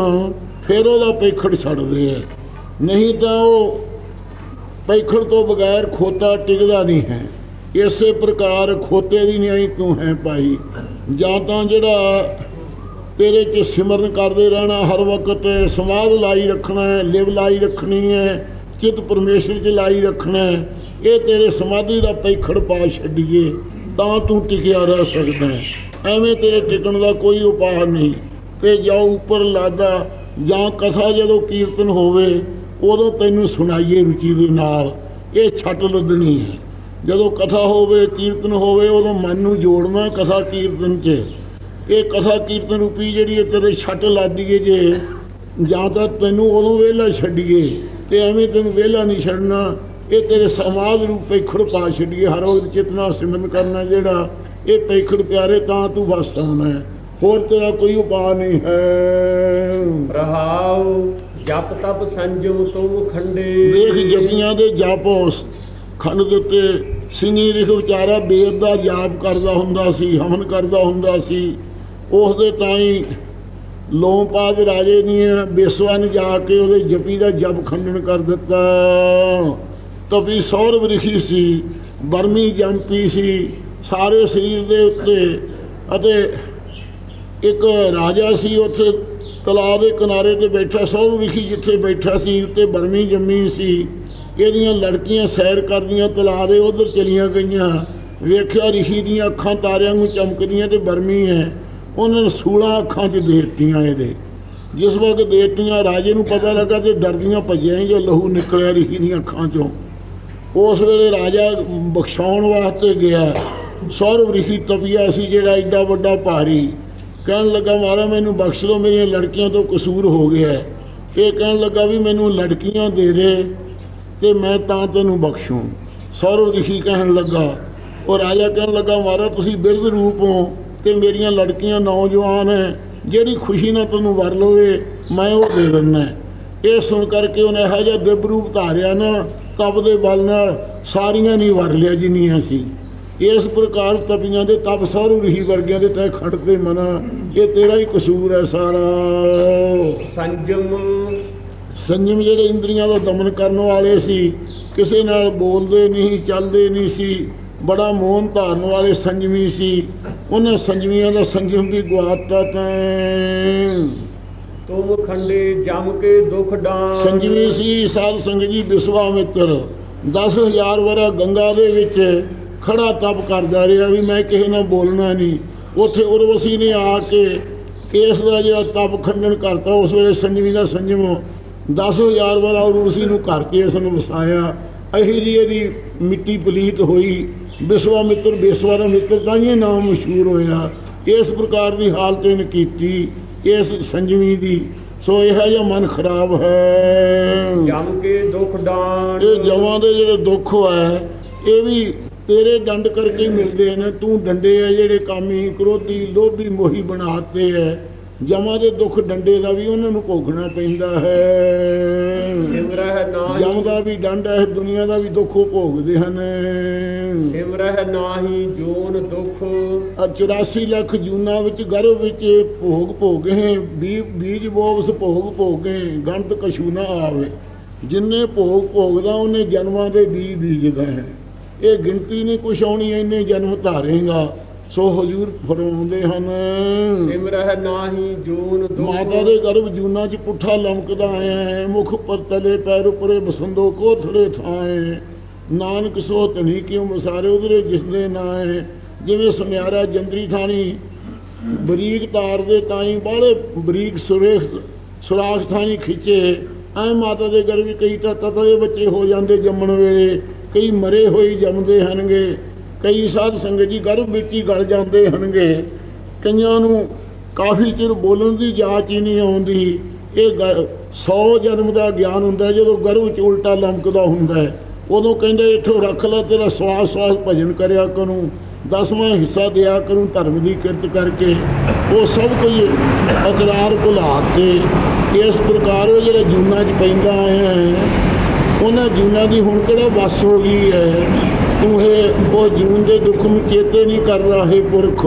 S2: ਫਿਰ ਉਹਦਾ ਪੈਖੜ ਛੱਡਦੇ ਆ। ਨਹੀਂ ਤਾਂ ਉਹ ਪੈਖੜ ਤੋਂ ਬਗੈਰ ਖੋਤਾ ਟਿਕਦਾ ਨਹੀਂ ਹੈ। ਇਸੇ ਪ੍ਰਕਾਰ ਖੋਤੇ ਦੀ ਨਿਆਈ ਤੂੰ ਹੈ ਭਾਈ। ਜਾਂ ਤਾਂ ਜਿਹੜਾ ਤੇਰੇ 'ਚ ਸਿਮਰਨ ਕਰਦੇ ਰਹਿਣਾ ਹਰ ਵਕਤ ਸਮਾਧ ਲਾਈ ਰੱਖਣਾ ਹੈ, ਲਿਵ ਲਾਈ ਰੱਖਣੀ ਹੈ, ਚਿੱਤ ਪਰਮੇਸ਼ਰ 'ਚ ਲਾਈ ਰੱਖਣਾ ਹੈ। ਇਹ ਤੇਰੇ ਸਮਾਧੀ ਦਾ ਪੈਖੜ ਪਾ ਛੱਡੀਏ, ਤਾਂ ਤੂੰ ਟਿਕਿਆ ਰਹਿ ਸਕਦਾ ਐਵੇਂ ਤੇਰੇ ਟਿਕਣ ਦਾ ਕੋਈ ਉਪਾਅ ਨਹੀਂ। ਤੇ ਜਾਓ ਉੱਪਰ ਲਾਦਾ ਜਾਂ ਕਥਾ ਜਦੋਂ ਕੀਰਤਨ ਹੋਵੇ ਉਦੋਂ ਤੈਨੂੰ ਸੁਣਾਈਏ ਰੁਚੀ ਦੇ ਨਾਲ, ਇਹ ਛੱਟ ਲੱਦਣੀ ਹੈ। ਜਦੋਂ ਕਥਾ ਹੋਵੇ, ਕੀਰਤਨ ਹੋਵੇ, ਉਦੋਂ ਮਨ ਨੂੰ ਜੋੜਨਾ ਕਥਾ ਕੀਰਤਨ 'ਚ। ਇਹ ਕਥਾ ਕੀਰਤਨ ਰੂਪੀ ਜਿਹੜੀ ਇਹ ਤੇਰੇ ਛੱਟ ਲੱਦੀਏ ਜੇ, ਜਾਂ ਤਾਂ ਤੈਨੂੰ ਉਦੋਂ ਵਿਹਲਾ ਛੱਡੀਏ, ਤੇ ਐਵੇਂ ਤੈਨੂੰ ਵਿਹਲਾ ਨਹੀਂ ਛੱਡਣਾ। ਇਹ ਤੇਰੇ ਸਮਾਜ ਰੂਪ ਪੈਖੜ ਪਾ ਛੱਡੀਏ, ਹਰ ਰੋਜ਼ ਚਿਤਨਾ ਸਿਮਰਨ ਕਰਨਾ ਜਿਹੜਾ, ਇਹ ਪੈਖੜ ਪਿਆਰੇ, ਤਾਂ ਤੂੰ ਵਸ ਆਉਣਾ ਹੈ। ਹੋਰ ਤੇਰਾ ਕੋਈ ਉਪਾਅ ਨਹੀਂ ਹੈ।
S1: ਰਹਾਉ। ਜਪ ਤਪ ਸੰਜਮ ਤੁਮ ਖੰਡੇ।
S2: ਦੇਖ ਜਪੀਆਂ ਦੇ ਜਪ ਉਸ ਖੰਡ ਦੇ ਉੱਤੇ ਸਿੰਘੀ ਲਿਖ ਵਿਚਾਰਾ ਬੇਦ ਦਾ ਜਾਪ ਕਰਦਾ ਹੁੰਦਾ ਸੀ, ਹਵਨ ਕਰਦਾ ਹੁੰਦਾ ਸੀ। ਉਸ ਦੇ ਤਾਈ ਲੋਮਪਾਦ ਰਾਜੇ ਨੇ ਬੇਸਵਾ ਨੇ ਜਾ ਕੇ ਉਹਦੇ ਜਪੀ ਦਾ ਜਪ ਖੰਡਨ ਕਰ ਦਿੱਤਾ। ਤਪੀ ਸੌਰਵ ਰਿਖੀ ਸੀ ਬਰਮੀ ਜੰਪੀ ਸੀ, ਸਾਰੇ ਸਰੀਰ ਦੇ ਉੱਤੇ ਅਤੇ ਇੱਕ ਰਾਜਾ ਸੀ ਉੱਥੇ। ਤਲਾਬ ਦੇ ਕਿਨਾਰੇ ਤੇ ਬੈਠਾ ਸੌਰ ਵਿਖੀ ਜਿੱਥੇ ਬੈਠਾ ਸੀ, ਉੱਤੇ ਬਰਮੀ ਜੰਮੀ ਸੀ। ਇਹਦੀਆਂ ਲੜਕੀਆਂ ਸੈਰ ਕਰਦੀਆਂ, ਤਲਾਬ ਦੇ ਉਧਰ ਚਲੀਆਂ ਗਈਆਂ। ਵੇਖਿਆ ਰਿਸ਼ੀ ਦੀਆਂ ਅੱਖਾਂ ਤਾਰਿਆਂ ਨੂੰ ਚਮਕਦੀਆਂ ਤੇ ਬਰਮੀ ਹੈ। ਉਹਨਾਂ ਨੇ ਸੂਲਾਂ ਅੱਖਾਂ 'ਚ ਦੇਤੀਆਂ ਇਹਦੇ। ਜਿਸ ਵਕਤ ਦੇਤੀਆਂ, ਰਾਜੇ ਨੂੰ ਪਤਾ ਲੱਗਾ ਤੇ ਡਰਦੀਆਂ ਭੱਜਿਆ ਹੀ ਜੋ ਲਹੂ ਨਿਕਲਿਆ ਰਿਸ਼ੀ ਦੀਆਂ ਅੱਖਾਂ 'ਚੋਂ। ਉਸ ਵੇਲੇ ਰਾਜਾ ਬਖਸ਼ਾਉਣ ਵਾਸਤੇ ਗਿਆ। ਸੌਰਵ ਰਿਸ਼ੀ ਤਪੀਆ ਸੀ, ਜਿਹੜਾ ਐਡਾ ਵੱਡਾ ਭਾਰੀ। ਕਹਿਣ ਲੱਗਾ, ਮਹਾਰਾਜ, ਮੈਨੂੰ ਬਖਸ਼ ਲਓ ਮੇਰੀਆਂ ਲੜਕੀਆਂ ਤੋਂ ਕਸੂਰ ਹੋ ਗਿਆ ਹੈ। ਇਹ ਕਹਿਣ ਲੱਗਾ ਵੀ, ਮੈਨੂੰ ਲੜਕੀਆਂ ਦੇ ਦੇ ਤੇ ਮੈਂ ਤਾਂ ਤੈਨੂੰ ਬਖਸ਼ੂੰ। ਸੌਰਵ ਰਿਸ਼ੀ ਕਹਿਣ ਲੱਗਾ ਉਹ ਰਾਜਾ ਕਹਿਣ ਲੱਗਾ, ਮਹਾਰਾਜ, ਤੁਸੀਂ ਬਿਰਧ ਰੂਪ ਹੋ ਤੇ ਮੇਰੀਆਂ ਲੜਕੀਆਂ ਨੌਜਵਾਨ ਹੈ। ਜਿਹੜੀ ਖੁਸ਼ੀ ਨਾਲ ਤੈਨੂੰ ਵਰ ਲਵੇ, ਮੈਂ ਉਹ ਦੇ ਦਿੰਦਾ ਇਹ ਸੁਣ ਕਰਕੇ ਉਹਨੇ ਇਹੋ ਜਿਹਾ ਦਿਵ ਰੂਪ ਧਾਰਿਆ ਨਾ ਤਪ ਦੇ ਬਲ ਨਾਲ ਸਾਰੀਆਂ ਨਹੀਂ ਵਰ ਲਿਆ ਜਿੰਨੀਆਂ ਸੀ। ਇਸ ਪ੍ਰਕਾਰ ਤਪੀਆਂ ਦੇ ਤਪ ਸਾਰੂ ਰਹੀ ਵਰਗਿਆਂ ਦੇ ਤੈ ਖੜਦੇ ਮਨਾ ਇਹ ਤੇਰਾ ਹੀ ਕਸੂਰ ਹੈ ਸਾਰਾ।
S1: ਸੰਜਮ।
S2: ਸੰਜਮ ਜਿਹੜੇ ਇੰਦਰੀਆਂ ਦਾ ਦਮਨ ਕਰਨ ਵਾਲੇ ਸੀ ਕਿਸੇ ਨਾਲ ਬੋਲਦੇ ਨਹੀਂ ਚੱਲਦੇ ਨਹੀਂ ਸੀ ਬੜਾ ਮੋਹਨ ਧਾਰਨ ਵਾਲੇ ਸੰਜਮੀ ਸੀ ਉਹਨਾਂ ਸੰਜਮੀਆਂ ਦਾ ਸੰਜਮ ਵੀ ਗਵਾਤਾ ਤੈਂ।
S1: ਤੁਮ ਖੰਡੇ ਜਮ ਕੇ ਦੁਖ ਡਾਨ
S2: ਸੰਜਮੀ ਸੀ ਸਾਧ ਸੰਗਤ ਜੀ ਵਿਸ਼ਵਾਮਿੱਤਰ 10000 ਵਰਾ ਗੰਗਾ ਦੇ ਵਿੱਚ ਖੜਾ ਤਪ ਕਰਦਾ ਰਿਹਾ ਵੀ ਮੈਂ ਕਿਸੇ ਨਾਲ ਬੋਲਣਾ ਨਹੀਂ। ਉੱਥੇ ਉਰਵਸੀ ਨੇ ਆ ਕੇ ਕੇਸ ਦਾ ਜਿਹੜਾ ਤਪ ਖੰਡਨ ਕਰਤਾ ਉਸ ਵੇਲੇ ਸੰਜਮੀ ਦਾ ਸੰਜਮ 10000 ਵਰਾ ਉਰਵਸੀ ਨੂੰ ਘਰ ਕੇ ਇਸ ਨੂੰ ਵਸਾਇਆ। ਅਹੀ ਜੀ ਇਹਦੀ ਮਿੱਟੀ ਪਲੀਤ ਹੋਈ। ਵਿਸ਼ਵਾਮਿੱਤਰ ਬੇਸਵਾਰਾ ਮਿੱਤਰ ਤਾਂ ਹੀ ਇਹ ਨਾਮ ਮਸ਼ਹੂਰ ਹੋਇਆ। ਇਸ ਪ੍ਰਕਾਰ ਦੀ ਹਾਲਤ ਇਹਨੇ ਕੀਤੀ ਇਸ ਸੰਜਮੀ ਦੀ। ਸੋ ਇਹ ਜਿਹਾ ਮਨ ਖਰਾਬ ਹੈ।
S1: ਜਮ ਕੇ ਦੁਖ ਡਾਨ
S2: ਇਹ ਜਵਾਂ ਦੇ ਜਿਹੜੇ ਦੁੱਖ ਹੈ ਇਹ ਵੀ ਤੇਰੇ ਡੰਡ ਕਰਕੇ ਹੀ ਮਿਲਦੇ ਨੇ ਤੂੰ ਡੰਡੇ ਆ ਜਿਹੜੇ ਕਾਮੀ ਕ੍ਰੋਧੀ ਲੋਭੀ ਮੋਹੀ ਬਣਾਤੇ ਹੈ ਜਮਾਂ ਦੇ ਦੁੱਖ ਡੰਡੇ ਦਾ ਵੀ ਉਹਨਾਂ ਨੂੰ ਭੋਗਣਾ ਪੈਂਦਾ ਹੈ।
S1: ਸਿਮਰਹਿ ਨਾਹੀ
S2: ਜਮ ਦਾ ਵੀ ਡੰਡ ਹੈ ਦੁਨੀਆ ਦਾ ਵੀ ਦੁੱਖ ਉਹ ਭੋਗਦੇ ਹਨ।
S1: ਸਿਮਰਹਿ ਨਾਹੀ ਜੋਨ ਦੁਖ।
S2: ਆ 84 ਲੱਖ ਜੂਨਾ ਵਿੱਚ ਗਰਭ ਵਿੱਚ ਭੋਗ ਭੋਗੇ ਬੀਜ ਬੋਵਸ ਭੋਗ ਭੋਗੇ ਗੰਤ ਕਛੂ ਨਾ ਆਵੇ। ਜਿੰਨੇ ਭੋਗ ਭੋਗਦਾ ਉਹਨੇ ਜਨਮਾਂ ਦੇ ਬੀਜ ਬੀਜਦਾ ਹੈ। ਇਹ ਗਿਣਤੀ ਨਹੀਂ ਕੁਛ ਆਉਣੀ ਇੰਨੇ ਜਨਮ ਧਾਰੇਗਾ ਸੋ ਹਜੂਰ ਫਰਮਾਉਂਦੇ ਹਨ
S1: ਸਿਮਰਹਿ ਨਾਹੀ ਜੋਨ ਦੁਖ
S2: ਮਾਤਾ ਦੇ ਗਰਭ ਜੂਨਾ ਚ ਪੁੱਠਾ ਲਮਕਦਾ ਆਇਆ ਮੁਖ ਪਰ ਤਲੇ ਪੈਰ ਉਪਰੇ ਬਸੰਦੋ ਕੋਥੜੇ ਥਾਏ। ਨਾਨਕ ਸੋ ਧਨੀ ਕਿਉ ਮਸਾਰੇ ਉਧਰੇ ਜਿਸ ਦੇ ਨਾਏ। ਜਿਵੇਂ ਸੁਨਿਆਰਾ ਜੰਦਰੀ ਥਾਣੀ ਬਰੀਕ ਤਾਰ ਦੇ ਤਾਈ ਬਾਹਲੇ ਬਰੀਕ ਸੁਰੇਖ ਸੁਰਾਖ ਥਾਣੀ ਖਿੱਚੇ। ਐ ਮਾਤਾ ਦੇ ਗਰਭ ਕਈ ਤਾਂ ਤਤਲੇ ਬੱਚੇ ਹੋ ਜਾਂਦੇ ਜੰਮਣ ਵੇਲੇ। ਕਈ ਮਰੇ ਹੋਏ ਜੰਮਦੇ ਹਨਗੇ, ਕਈ ਸਾਧ ਸੰਗਤ ਜੀ ਗਰਭ ਵਿੱਚ ਹੀ ਗਲ ਜਾਂਦੇ ਹਨਗੇ। ਕਈਆਂ ਨੂੰ ਕਾਫੀ ਚਿਰ ਬੋਲਣ ਦੀ ਜਾਚ ਹੀ ਨਹੀਂ ਆਉਂਦੀ। ਇਹ 100 ਜਨਮ ਦਾ ਗਿਆਨ ਹੁੰਦਾ, ਜਦੋਂ ਗਰਭ ਚ ਉਲਟਾ ਲੰਕਦਾ ਹੁੰਦਾ ਉਦੋਂ ਕਹਿੰਦੇ, ਇੱਥੋਂ ਰੱਖ ਲੈ, ਤੇਰਾ ਸਵਾਸ ਸਵਾਸ ਭਜਨ ਕਰਿਆ ਕਰੂੰ, ਦਸਵਾਂ ਹਿੱਸਾ ਦਿਆ ਕਰੂੰ ਧਰਮ ਦੀ ਕਿਰਤ ਕਰਕੇ। ਉਹ ਸਭ ਕੁਝ ਅਕਰਾਰ ਭੁਲਾ ਕੇ ਇਸ ਪ੍ਰਕਾਰ ਉਹ ਜਿਹੜਾ ਜੂਨਾਂ 'ਚ ਪੈਂਦਾ ਆਇਆ ਹੈ ਉਹਨਾਂ ਜੂਨਾਂ ਦੀ ਹੁਣ ਕਿਹੜਾ ਵਸ ਹੋ ਗਈ ਹੈ? ਤੂੰ ਇਹ ਉਹ ਜੂਨ ਦੇ ਦੁੱਖ ਨੂੰ ਚੇਤੇ ਨਹੀਂ ਕਰਦਾ ਹੈ ਪੁਰਖ।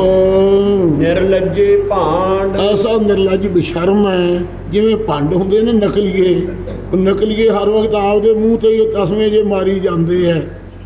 S1: ਨਿਰਲੱਜੇ ਭਾਂਡ।
S2: ਐਸਾ ਨਿਰਲੱਜ ਬਸ਼ਰਮ ਹੈ ਜਿਵੇਂ ਭੰਡ ਹੁੰਦੇ ਨੇ ਨਕਲੀਏ। ਨਕਲੀਏ ਹਰ ਵਕਤ ਆਪਦੇ ਮੂੰਹ ਤੇ ਹੀ ਤਸਵੇਂ ਜੇ ਮਾਰੀ ਜਾਂਦੇ ਐ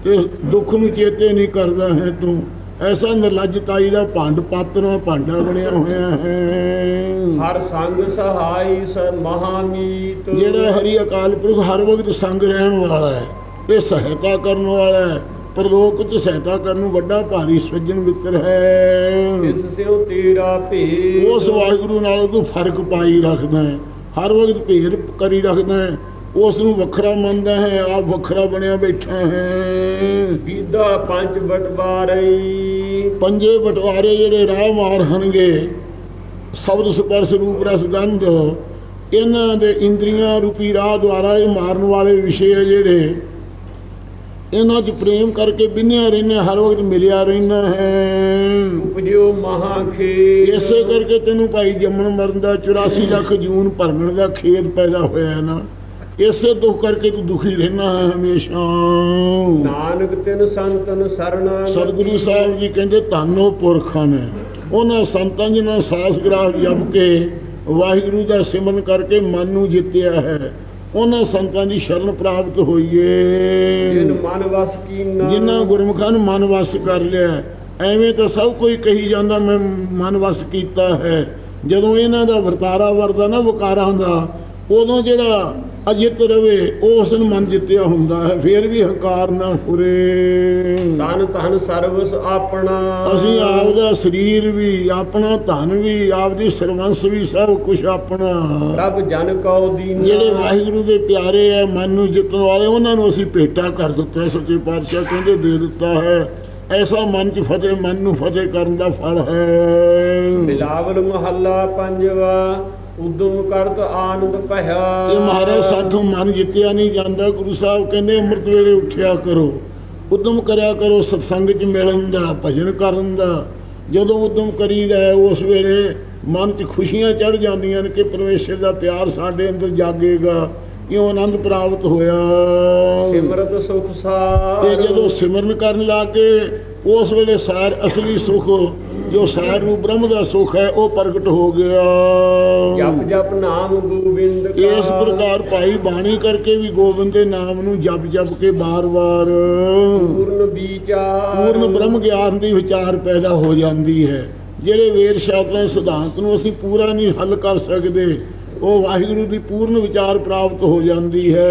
S2: ਤੇ ਦੁੱਖ ਨੂੰ ਚੇਤੇ ਨਹੀਂ ਕਰਦਾ ਹੈ ਤੂੰ। ਐਸਾ ਨਿਰਲੱਜਤਾਈ ਦਾ ਭੰਡ ਪਾਤਰਾ ਭਾਂਡਾ ਬਣਿਆ ਹੋਇਆ ਹੈ।
S1: ਹਰ ਸੰਗ ਸਹਾਈ ਸ ਮਹਾਮੀਤ
S2: ਜਿਹੜਾ ਹਰੀ ਅਕਾਲ ਪੁਰਖ ਹਰ ਵਕਤ ਸੰਗ ਰਹਿਣ ਵਾਲਾ ਹੈ ਇਹ ਸਹਾਇਤਾ ਕਰਨ ਵਾਲਾ ਹੈ ਪਰਲੋਕ ਚ ਸਹਾਇਤਾ ਕਰਨ ਨੂੰ ਵੱਡਾ ਭਾਰੀ ਸੱਜਣ ਮਿੱਤਰ ਹੈ।
S1: ਇਸ ਸਿਉ ਤੇਰਾ ਭੇਦ।
S2: ਉਸ ਵਾਹਿਗੁਰੂ ਨਾਲ ਤੂੰ ਫ਼ਰਕ ਪਾਈ ਰੱਖਦਾ ਹੈ ਹਰ ਵਕਤ ਭੇਦ ਕਰੀ ਰੱਖਦਾ ਹੈ। ਉਸ ਨੂੰ ਵੱਖਰਾ ਮੰਨਦਾ ਹੈ ਆਪ ਵੱਖਰਾ ਬਣਿਆ ਬੈਠਾ ਹੈ।
S1: ਵਿਦਾ ਪੰਜ ਬਟਵਾਰਈ
S2: ਪੰਜੇ ਬਟਵਾਰੇ ਜਿਹੜੇ ਰਾਹ ਮਾਰ ਹਨਗੇ ਸ਼ਬਦ ਸਪਰਸ਼ ਰੂਪ ਰਸ ਗੰਧ ਇਹਨਾਂ ਦੇ ਇੰਦਰੀਆਂ ਰੂਪੀ ਰਾਹ ਦੁਆਰਾ ਇਹ ਮਾਰਨ ਵਾਲੇ ਵਿਸ਼ੇ ਆ ਜਿਹੜੇ ਇਹਨਾਂ 'ਚ ਪ੍ਰੇਮ ਕਰਕੇ ਬਿਨਿਆ ਰਹਿਣਾ ਹਰ ਵਕਤ ਮਿਲਿਆ ਰਹਿਣਾ ਹੈ।
S1: ਉਪਜਿਓ ਮਹਾਖੇ
S2: ਇਸੇ ਕਰਕੇ ਤੈਨੂੰ ਭਾਈ ਜੰਮਣ ਮਰਨ ਦਾ 84 ਲੱਖ ਜੂਨ ਭਰਮਣ ਦਾ ਖੇਦ ਪੈਦਾ ਹੋਇਆ ਹੈ ਨਾ। ਇਸੇ ਦੁੱਖ ਕਰਕੇ ਤੂੰ ਦੁਖੀ ਰਹਿਣਾ ਹੈ ਹਮੇਸ਼ਾ।
S1: ਨਾਨਕ ਤਿਨ ਸੰਤਨ ਸਰਣਾ
S2: ਸਤਿਗੁਰੂ ਸਾਹਿਬ ਜੀ ਕਹਿੰਦੇ ਧੰਨੋ ਪੁਰਖਾਂ ਨੇ। ਉਹਨਾਂ ਸੰਤਾਂ ਜਿਨ੍ਹਾਂ ਸਾਸ ਗ੍ਰਾਹ ਜਪ ਕੇ ਵਾਹਿਗੁਰੂ ਦਾ ਸਿਮਰਨ ਕਰਕੇ ਮਨ ਨੂੰ ਜਿੱਤਿਆ ਹੈ ਉਹਨਾਂ ਸੰਤਾਂ ਦੀ ਸ਼ਰਨ ਪ੍ਰਾਪਤ
S1: ਜਿਨ
S2: ਹੋਈਏ
S1: ਮਨ ਵਸ ਕੀਨਾ
S2: ਜਿਨ੍ਹਾਂ ਗੁਰਮੁਖਾਂ ਨੂੰ ਮਨ ਵਸ ਕਰ ਲਿਆ ਐਵੇਂ ਤਾਂ ਸਭ ਕੋਈ ਕਹੀ ਜਾਂਦਾ ਮੈਂ ਮਨ ਵਸ ਕੀਤਾ ਹੈ। ਜਦੋਂ ਇਹਨਾਂ ਦਾ ਵਰਤਾਰਾ ਵਰਦਾ ਨਾ ਵਿਕਾਰਾਂ ਦਾ ਉਦੋਂ ਜਿਹੜਾ ਅਜਿੱਤ ਰਵੇ ਉਸ ਨੂੰ ਮਨ ਜਿੱਤਿਆ ਹੁੰਦਾ ਹੈ ਫਿਰ ਵੀ ਹੰਕਾਰ ਨਾ ਫੁਰੇ
S1: ਤਨ ਤਨ ਸਰਵਸ ਆਪਣਾ।
S2: ਅਸੀਂ ਆਪਦਾ ਸਰੀਰ ਵੀ ਆਪਣਾ ਧਨ ਵੀ ਆਪਦੀ ਸਰਵੰਸ ਵੀ ਸਭ ਕੁਝ ਆਪਣਾ।
S1: ਰੱਬ ਜਨ ਕਉ ਦੀਨਾ।
S2: ਜਿਹੜੇ ਵਾਹਿਗੁਰੂ ਦੇ ਪਿਆਰੇ ਐ ਮਨ ਨੂੰ ਜਿੱਤਣ ਵਾਲੇ ਉਹਨਾਂ ਨੂੰ ਅਸੀਂ ਭੇਟਾ ਕਰ ਦਿੱਤਾ। ਸੱਚੇ ਪਾਤਸ਼ਾਹ ਕਹਿੰਦੇ ਦੇ ਦਿੱਤਾ ਹੈ। ਐਸਾ ਮਨ ਚ ਫਤਿਹ ਮਨ ਨੂੰ ਫਤਿਹ ਕਰਨ ਦਾ ਫਲ ਹੈ।
S1: ਬਿਲਾਵਲ ਮਹੱਲਾ ਪੰਜਵਾ। ਉਦਮ ਕਰਤ ਆਨੰਦ ਭਇਆ
S2: ਇਹ ਮਹਾਰਾਜ ਸਾਥੋਂ ਮਨ ਜਿੱਤਿਆ ਨਹੀਂ ਜਾਂਦਾ ਗੁਰੂ ਸਾਹਿਬ ਕਹਿੰਦੇ ਅੰਮ੍ਰਿਤ ਵੇਲੇ ਉੱਠਿਆ ਕਰੋ। ਉਦਮ ਕਰਿਆ ਕਰੋ ਸਤਸੰਗ 'ਚ ਮਿਲਣ ਦਾ ਭਜਨ ਕਰਨ ਦਾ। ਜਦੋਂ ਉਦਮ ਕਰੀਦਾ ਉਸ ਵੇਲੇ ਮਨ 'ਚ ਖੁਸ਼ੀਆਂ ਚੜ ਜਾਂਦੀਆਂ ਨੇ ਕਿ ਪਰਮੇਸ਼ਰ ਦਾ ਪਿਆਰ ਸਾਡੇ ਅੰਦਰ ਜਾਗੇਗਾ ਇਉਂ ਆਨੰਦ ਪ੍ਰਾਪਤ ਹੋਇਆ।
S1: ਸਿਮਰਤ ਸੁਖ ਸਾਰ।
S2: ਤੇ ਜਦੋਂ ਸਿਮਰਨ ਕਰਨ ਲੱਗੇ ਉਸ ਵੇਲੇ ਸਾਰ ਅਸਲੀ ਸੁਖ ਜੋ ਸਾਰ ਨੂੰ ਬ੍ਰਹਮ ਦਾ ਸੁਖ ਹੈ ਉਹ ਪ੍ਰਗਟ ਹੋ ਗਿਆ।
S1: ਜਪ ਜਪ ਨਾਮ ਗੋਬਿੰਦ ਕਾ।
S2: ਇਸ ਪ੍ਰਕਾਰ ਭਾਈ ਬਾਣੀ ਕਰਕੇ ਵੀ ਗੋਬਿੰਦ ਦੇ ਨਾਮ ਨੂੰ ਜਪ ਜਪ ਕੇ ਬਾਰ-ਬਾਰ
S1: ਪੂਰਨ ਵਿਚਾਰ।
S2: ਪੂਰਨ ਬ੍ਰਹਮ ਗਿਆਨ ਦੀ ਵਿਚਾਰ ਪੈਦਾ ਹੋ ਜਾਂਦੀ ਹੈ। ਜਿਹੜੇ ਵੇਦ ਸ਼ਾਸਤਰਾਂ ਦੇ ਸਿਧਾਂਤ ਨੂੰ ਅਸੀਂ ਪੂਰਾ ਨਹੀਂ ਹੱਲ ਕਰ ਸਕਦੇ ਉਹ ਵਾਹਿਗੁਰੂ ਦੀ ਪੂਰਨ ਵਿਚਾਰ ਪ੍ਰਾਪਤ ਹੋ ਜਾਂਦੀ ਹੈ।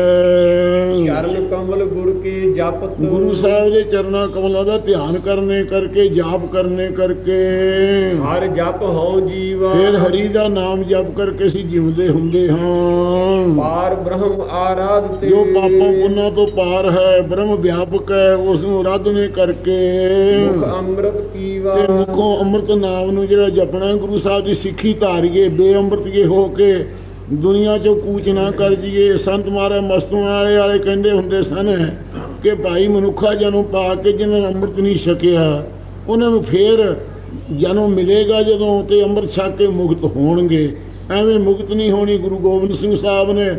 S1: ਚਰਨ ਕਮਲ ਗੁਰ ਕੇ ਜਪਤ।
S2: ਗੁਰੂ ਸਾਹਿਬ ਦੇ ਚਰਨਾਂ ਕਮਲਾਂ ਦਾ ਧਿਆਨ ਕਰਨੇ ਕਰਕੇ ਜਾਪ ਕਰਨੇ ਕਰਕੇ।
S1: ਹਰ ਜਪ ਹਉ ਜੀਵਾ।
S2: ਫਿਰ ਹਰੀ ਦਾ ਨਾਮ ਜਪ ਕਰਕੇ ਅਸੀਂ ਜਿਉਂਦੇ ਹੁੰਦੇ ਹਾਂ।
S1: ਪਾਰ ਬ੍ਰਹਮ ਆਰਾਧ ਤੇ
S2: ਜੋ ਪਾਪਾਂ ਪੁੰਨਾਂ ਤੋਂ ਪਾਰ ਹੈ ਬ੍ਰਹਮ ਵਿਆਪਕ ਹੈ ਉਸ ਨੂੰ ਆਰਾਧਨੇ ਕਰਕੇ।
S1: ਮੁਖ ਅੰਮ੍ਰਿਤ ਪੀਵਾ।
S2: ਤੇ ਮੁਖੋਂ ਅੰਮ੍ਰਿਤ ਨਾਮ ਨੂੰ ਜਿਹੜਾ ਜਪਣਾ ਗੁਰੂ ਸਾਹਿਬ ਦੀ ਸਿੱਖੀ ਧਾਰੀਏ ਬੇਅੰਮ੍ਰਿਤਗੇ ਹੋ ਕੇ ਦੁਨੀਆ ਚੋਂ ਕੂਚ ਨਾ ਕਰ ਜੀਏ। ਸੰਤ ਮਹਾਰਾਜ ਮਸਤੂਆਂ ਵਾਲੇ ਵਾਲੇ ਕਹਿੰਦੇ ਹੁੰਦੇ ਸਨ ਕਿ ਭਾਈ ਮਨੁੱਖਾ ਜਨਮ ਪਾ ਕੇ ਜਿਹਨਾਂ ਨੇ ਅੰਮ੍ਰਿਤ ਨਹੀਂ ਛਕਿਆ, ਉਹਨਾਂ ਨੂੰ ਫੇਰ ਜਨਮ ਮਿਲੇਗਾ ਜਦੋਂ ਤੇ ਅੰਮ੍ਰਿਤ ਛਕ ਕੇ ਮੁਕਤ ਹੋਣਗੇ। ਐਵੇਂ ਮੁਕਤ ਨਹੀਂ ਹੋਣੀ ਗੁਰੂ ਗੋਬਿੰਦ ਸਿੰਘ ਸਾਹਿਬ ਨੇ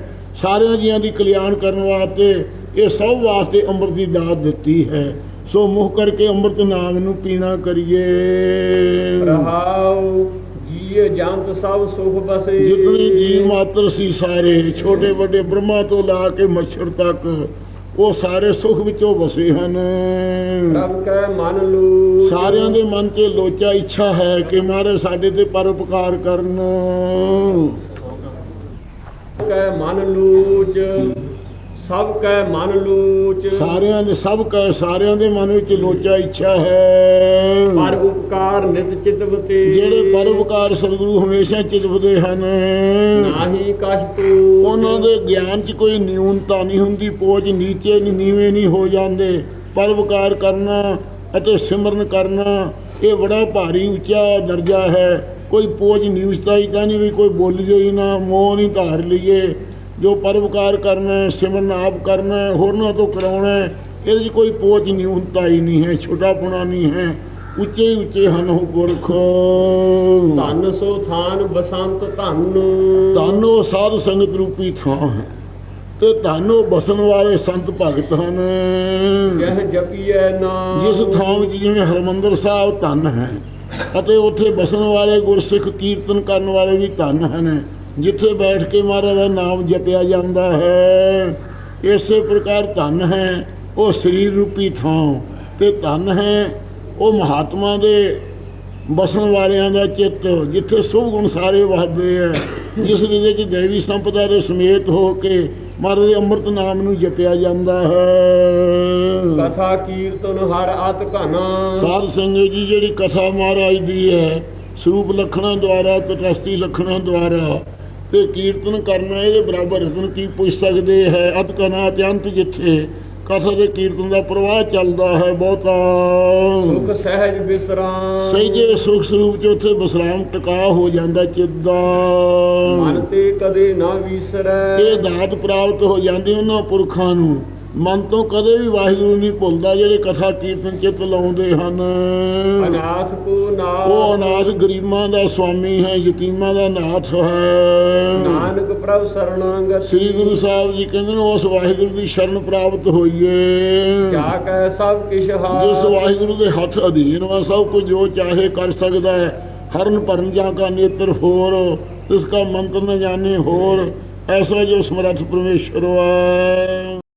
S2: ਸਾਰਿਆਂ ਜੀਆਂ ਦੀ ਕਲਿਆਣ ਕਰਨ ਵਾਸਤੇ ਇਹ ਸਭ ਵਾਸਤੇ ਅੰਮ੍ਰਿਤ ਦੀ ਦਾਤ ਦਿੱਤੀ ਹੈ। ਸੋ ਮੁਖ ਕਰਕੇ ਅੰਮ੍ਰਿਤ ਨਾਮ ਨੂੰ ਪੀਣਾ ਕਰੀਏ।
S1: ਰਹਾਉ ਜੀਅ ਜੰਤ ਸਭ ਸੁਖ ਬਸੇ।
S2: ਜਿਤਨੇ ਜੀਵ ਮਾਤਰ ਸੀ ਸਾਰੇ ਛੋਟੇ ਵੱਡੇ ਬ੍ਰਹਮਾ ਤੋਂ ਲਾ ਕੇ ਮੱਛਰ ਤੱਕ ਉਹ ਸਾਰੇ ਸੁਖ ਵਿੱਚੋਂ ਵਸੇ ਹਨ।
S1: ਪ੍ਰਭ ਕੈ ਮਨ ਲੂ
S2: ਸਾਰਿਆਂ ਦੇ ਮਨ 'ਚ ਲੋਚਾ ਇੱਛਾ ਹੈ ਕਿ ਮਹਾਰਾਜ ਸਾਡੇ ਤੇ ਪਰਉਪਕਾਰ ਕਰਨ।
S1: ਕੈ ਮਨ ਲੂਚ ਸਭ ਕੈ ਮਨ ਲੂਚ।
S2: ਸਾਰਿਆਂ ਦੇ ਸਭ ਕੈ ਸਾਰਿਆਂ ਦੇ ਮਨ ਵਿੱਚ ਲੋਚਾ ਇੱਛਾ ਹੈ।
S1: ਪਰ ਉਪਕਾਰ ਨਿਤ ਚਿਤਵਤੇ।
S2: ਜਿਹੜੇ ਪਰਉਪਕਾਰ ਸਤਿਗੁਰੂ ਹਮੇਸ਼ਾ ਚਿਤਵਦੇ ਹਨ।
S1: ਨਾਹੀ ਕਛ ਤੂ
S2: ਉਹਨਾਂ ਦੇ ਗਿਆਨ 'ਚ ਕੋਈ ਨਿਊਨਤਾ ਨਹੀਂ ਹੁੰਦੀ ਪੋਜ ਨੀਚੇ ਨਹੀਂ ਨੀਵੇਂ ਨਹੀਂ ਹੋ ਜਾਂਦੇ। ਪਰਵਕਾਰ ਕਰਨਾ ਅਤੇ ਸਿਮਰਨ ਕਰਨਾ ਇਹ ਬੜਾ ਭਾਰੀ ਉੱਚਾ ਦਰਜਾ ਹੈ। ਕੋਈ ਪੋਜ ਨਿਊਚਤਾ ਹੀ ਤਾਂ ਨਹੀਂ ਵੀ ਕੋਈ ਬੋਲੀਏ ਹੀ ਨਾ ਮੋਹ ਨਹੀਂ ਧਾਰ ਲਈਏ। ਜੋ ਪਰਵਕਾਰ ਕਰਨਾ ਹੈ, ਸਿਮਰਨ ਆਪ ਕਰਨਾ ਹੈ, ਹੋਰਨਾਂ ਤੋਂ ਕਰਾਉਣਾ ਹੈ, ਇਹਦੇ 'ਚ ਕੋਈ ਪੋਜ ਨਿਊਨਤਾ ਹੀ ਨਹੀਂ ਹੈ ਛੋਟਾਪਣਾ ਨਹੀਂ ਹੈ ਉੱਚੇ ਉੱਚੇ ਹਨ ਉਹ ਗੁਰਖ
S1: ਧਨ ਸੋ ਥਾਨ ਬਸੰਤ ਧਨ।
S2: ਧੰਨ ਉਹ ਸਾਧ ਸੰਗਤ ਰੂਪੀ ਥਾਂ ਹੈ ਤੇ ਧੰਨ ਉਹ ਬਸਣ ਵਾਲੇ ਸੰਤ ਭਗਤ ਹਨ।
S1: ਜਹ ਜਪੀਐ ਨਾਮ
S2: ਜਿਸ ਥਾਂ ਵਿੱਚ ਜਿਵੇਂ ਹਰਮੰਦਰ ਸਾਹਿਬ ਧੰਨ ਹੈ ਅਤੇ ਉੱਥੇ ਬਸਣ ਵਾਲੇ ਗੁਰਸਿੱਖ ਕੀਰਤਨ ਕਰਨ ਵਾਲੇ ਵੀ ਧੰਨ ਹਨ। ਜਿੱਥੇ ਬੈਠ ਕੇ ਮਹਾਰਾਜ ਦਾ ਨਾਮ ਜਪਿਆ ਜਾਂਦਾ ਹੈ ਇਸੇ ਪ੍ਰਕਾਰ ਧੰਨ ਹੈ ਉਹ ਸਰੀਰ ਰੂਪੀ ਥਾਂ ਤੇ ਧੰਨ ਹੈ ਉਹ ਮਹਾਤਮਾ ਦੇ ਬਸਣ ਵਾਲਿਆਂ ਦਾ ਚਿੱਤ ਜਿੱਥੇ ਸੁਭ ਗੁਣ ਸਾਰੇ ਵਸਦੇ ਹੈ ਜਿਸ ਦੇ ਵਿੱਚ ਦੇਵੀ ਸੰਪਦਾ ਦੇ ਸਮੇਤ ਹੋ ਕੇ ਮਹਾਰਾਜ ਦੇ ਅੰਮ੍ਰਿਤ ਨਾਮ ਨੂੰ ਜਪਿਆ ਜਾਂਦਾ ਹੈ।
S1: ਕਥਾ ਕੀਰਤਨ ਹਰ ਅਤ ਘਨਾ।
S2: ਸਾਧ ਸੰਗਤ ਜੀ ਜਿਹੜੀ ਕਥਾ ਮਹਾਰਾਜ ਦੀ ਹੈ ਸਰੂਪ ਲਖਣਾ ਦੁਆਰਾ ਤਟਸਥੀ ਲਖਣਾ ਦੁਆਰਾ ਤੇ ਕੀਰਤਨ ਕਰਨਾ ਇਹਦੇ ਬਰਾਬਰ ਰਤਨ ਕੀ ਪੁੱਛ ਸਕਦੇ ਹੈ? ਅਤ ਕਨਾ ਅਤਿਅੰਤ ਜਿੱਥੇ ਕਥਾ ਦੇ ਕੀਰਤਨ ਦਾ ਪ੍ਰਵਾਹ ਚੱਲਦਾ ਹੈ ਬਹੁਤਾ।
S1: ਸੁਖ ਸਹਿਜ ਵਿਸਰਾਮ
S2: ਸਹਿਜੇ ਸੁਖ ਸਰੂਪ ਚ ਉੱਥੇ ਵਿਸਰਾਮ ਟਿਕਾ ਹੋ ਜਾਂਦਾ ਚਿੱਤ ਦਾ
S1: ਮਨ ਤੇ ਕਦੇ ਨਾ ਵਿਸਰੈ।
S2: ਇਹ ਦਾਤ ਪ੍ਰਾਪਤ ਹੋ ਜਾਂਦੀ ਉਹਨਾਂ ਪੁਰਖਾਂ ਨੂੰ। ਮਨ ਤੋਂ ਕਦੇ ਵੀ ਵਾਹਿਗੁਰੂ ਨਹੀਂ ਭੁੱਲਦਾ ਜਿਹੜੇ ਕਥਾ ਕੀਰਤਨ ਚਿੱਤ ਲਾਉਂਦੇ ਹਨ।
S1: ਅਨਾਥ ਕੋ ਨਾਥ।
S2: ਉਹ ਅਨਾਥ ਗਰੀਬਾਂ ਦਾ ਸੁਆਮੀ ਹੈ ਯਤੀਮਾਂ ਦਾ ਨਾਥ ਹੈ।
S1: ਨਾਨਕ ਪ੍ਰਭ ਸਰਣਾਗਤ
S2: ਸ੍ਰੀ ਗੁਰੂ ਸਾਹਿਬ ਜੀ ਕਹਿੰਦੇ ਨੇ ਉਸ ਵਾਹਿਗੁਰੂ ਦੀ ਸ਼ਰਨ ਪ੍ਰਾਪਤ ਹੋਈਏ।
S1: ਜਾ ਕੈ ਸਭ ਕਿਛ ਹਾਰ
S2: ਜਿਸ ਵਾਹਿਗੁਰੂ ਦੇ ਹੱਥ ਅਧੀਨ ਵਾ ਸਭ ਕੁਝ ਜੋ ਚਾਹੇ ਕਰ ਸਕਦਾ ਹੈ। ਹਰਨ ਭਰਨ ਜਾ ਕਾ ਨੇਤਰ ਹੋਰ ਇਸ ਕਾ ਮੰਤਰ ਨ ਜਾਣੇ ਹੋਰ ਐਸਾ ਜੋ ਸਮਰੱਥ ਪਰਮੇਸ਼ਰ ਵਾ